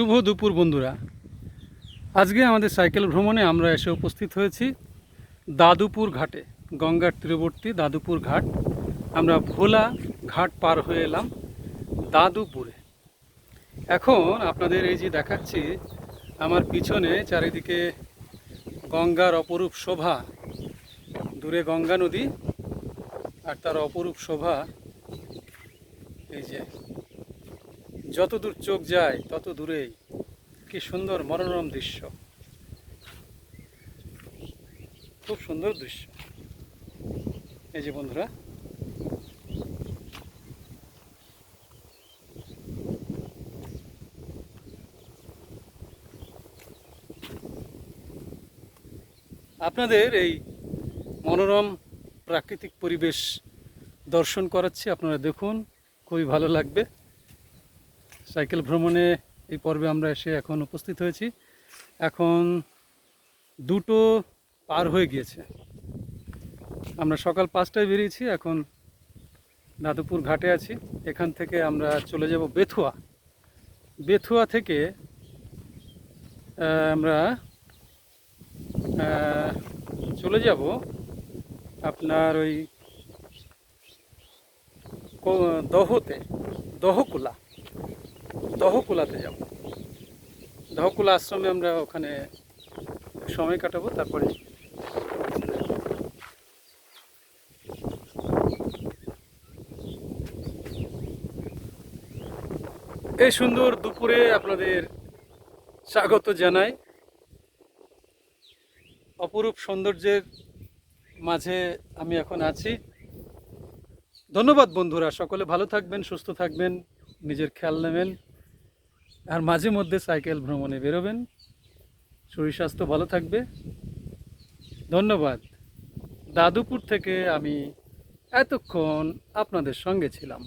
শুভ দুপুর, বন্ধুরা। আজকে আমাদের সাইকেল ভ্রমণে আমরা এসে উপস্থিত হয়েছি দাদুপুর ঘাটে, গঙ্গার তীরবর্তী দাদুপুর ঘাট। আমরা ভোলা ঘাট পার হয়ে এলাম দাদুপুরে। এখন আপনাদের এই যে দেখাচ্ছি, আমার পিছনে চারিদিকে গঙ্গার অপরূপ শোভা, দূরে গঙ্গা নদী আর তার অপরূপ শোভা, এই যে যত দূর চোখ যায় তত দূরেই কি সুন্দর মনোরম দৃশ্য। খুব সুন্দর দৃশ্য। এই যে বন্ধুরা। আপনাদের এই মনোরম প্রাকৃতিক পরিবেশ দর্শন করাচ্ছি, আপনারা দেখুন, খুবই ভালো লাগবে। সাইকেল ভ্রমণে এই পর্বে আমরা এসে এখন উপস্থিত হয়েছি। এখন দুটো পার হয়ে গিয়েছে। আমরা সকাল পাঁচটায় বেরিয়েছি, এখন দাদুপুর ঘাটে আছি। এখান থেকে আমরা চলে যাব বেথুয়া। বেথুয়া থেকে আমরা চলে যাব আপনার ওই দহতে, দহকুলা। দহকুলাতে যাব। দহকুলা আশ্রমে আমরা ওখানে সময় কাটাবো, তারপরে এই সুন্দর দুপুরে আপনাদের স্বাগত জানাই। অপরূপ সৌন্দর্যের মাঝে আমি এখন আছি। ধন্যবাদ বন্ধুরা, সকলে ভালো থাকবেন, সুস্থ থাকবেন, নিজের খেয়াল নেবেন। আর মাঝে মধ্যে সাইকেল ভ্রমণে বেরোবেন। শরীর স্বাস্থ্য ভালো থাকবে। ধন্যবাদ। দাদুপুর থেকে আমি এতক্ষণ আপনাদের সঙ্গে ছিলাম।